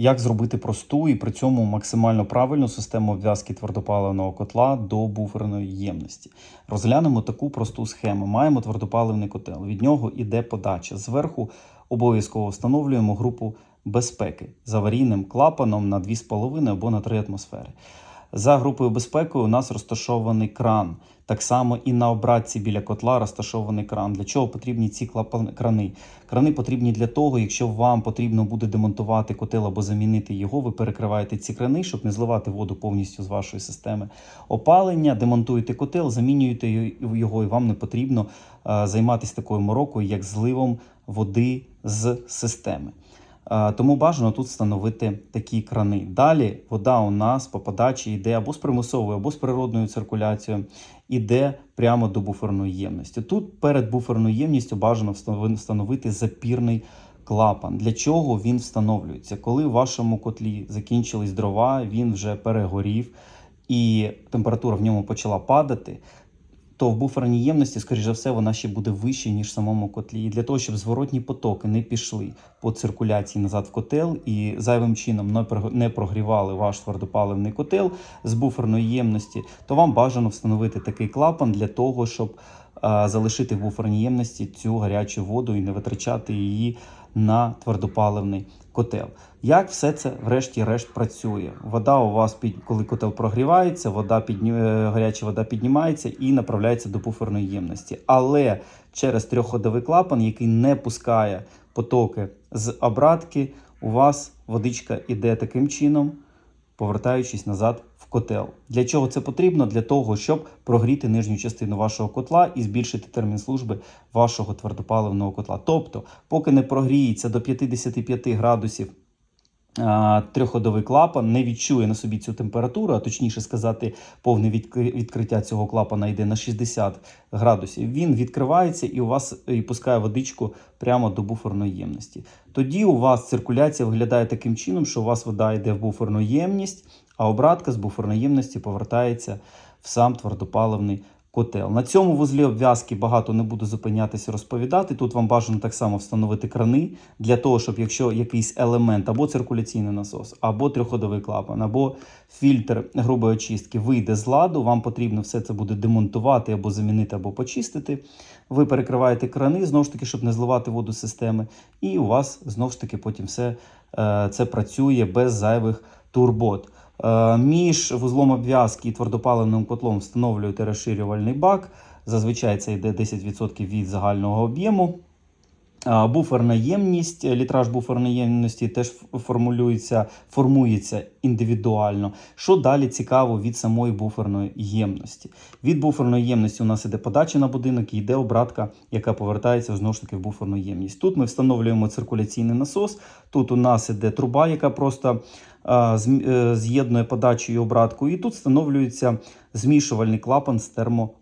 як зробити просту і при цьому максимально правильну систему обв'язки твердопаливного котла до буферної ємності. Розглянемо таку просту схему. Маємо твердопаливний котел. Від нього іде подача. Зверху обов'язково встановлюємо групу безпеки з аварійним клапаном на 2,5 або на 3 атмосфери. За групою безпеки у нас розташований кран. Так само і на обратці біля котла розташований кран. Для чого потрібні ці клапани крани? Крани потрібні для того, якщо вам потрібно буде демонтувати котел або замінити його, ви перекриваєте ці крани, щоб не зливати воду повністю з вашої системи опалення, демонтуєте котел, замінюєте його, і вам не потрібно е, займатися такою морокою, як зливом води з системи. Е, Тому бажано тут встановити такі крани. Далі вода у нас по подачі йде або з примусовою, або з природною циркуляцією, іде прямо до буферної ємності. Тут перед буферною ємністю бажано встановити запірний клапан. Для чого він встановлюється? Коли в вашому котлі закінчились дрова, він вже перегорів і температура в ньому почала падати. То в буферній ємності, скоріш за все, вона ще буде вище, ніж в самому котлі. І для того, щоб зворотні потоки не пішли по циркуляції назад в котел і зайвим чином не прогрівали ваш твердопаливний котел з буферної ємності, то вам бажано встановити такий клапан для того, щоб е, залишити в буферній ємності цю гарячу воду і не витрачати її на твердопаливний котел. Як все це врешті-решт працює? Вода у вас під коли котел прогрівається, вода підню... е, гаряча вода піднімається і направляється до буферної ємності. Але через трьохходовий клапан, який не пускає потоки з обратки, у вас водичка іде таким чином, повертаючись назад котел. Для чого це потрібно? Для того, щоб прогріти нижню частину вашого котла і збільшити термін служби вашого твердопаливного котла. Тобто, поки не прогріється до 55 градусів а, трьохходовий клапан, не відчує на собі цю температуру, а точніше сказати, повне відкриття цього клапана йде на 60 градусів. Він відкривається і у вас і пускає водичку прямо до буферної ємності. Тоді у вас циркуляція виглядає таким чином, що у вас вода йде в буферну ємність, а обратка з буферної ємності повертається в сам твердопаливний котел. На цьому вузлі обв'язки багато не буду зупинятися розповідати. Тут вам бажано так само встановити крани для того, щоб якщо якийсь елемент або циркуляційний насос, або трьохходовий клапан, або фільтр грубої очистки вийде з ладу, вам потрібно все це буде демонтувати або замінити, або почистити. Ви перекриваєте крани знову ж таки, щоб не зливати воду з системи, і у вас знову ж таки потім все е, це працює без зайвих турбот. Е, Між вузлом обв'язки і твердопаливним котлом встановлюєте розширювальний бак. Зазвичай це йде 10% від загального об'єму. Буферна ємність, літраж буферної ємності теж формулюється, формується індивідуально. Що далі цікаво від самої буферної ємності? Від буферної ємності у нас іде подача на будинок і йде обратка, яка повертається знову ж таки в буферну ємність. Тут ми встановлюємо циркуляційний насос. Тут у нас іде труба, яка просто е, з'єднує подачу і обратку. І тут встановлюється змішувальний клапан з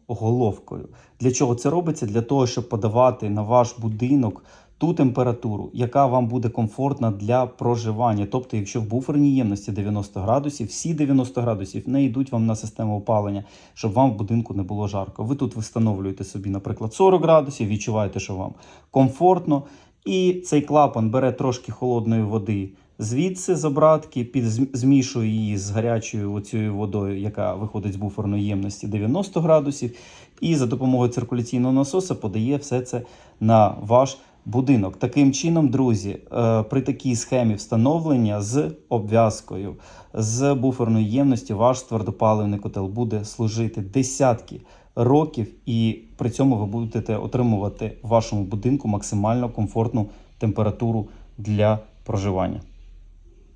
термоголовкою. Для чого це робиться? Для того, щоб подавати на ваш будинок ту температуру, яка вам буде комфортна для проживання. Тобто, якщо в буферній ємності 90 градусів, всі 90 градусів не йдуть вам на систему опалення, щоб вам в будинку не було жарко. Ви тут встановлюєте собі, наприклад, 40 градусів, відчуваєте, що вам комфортно. І цей клапан бере трошки холодної води звідси з обратки, під, змішує її з гарячою оцією водою, яка виходить з буферної ємності 90 градусів, і за допомогою циркуляційного насоса подає все це на ваш будинок. Таким чином, друзі, е, при такій схемі встановлення з обв'язкою, з буферної ємності, ваш твердопаливний котел буде служити десятки років, і при цьому ви будете отримувати в вашому будинку максимально комфортну температуру для проживання.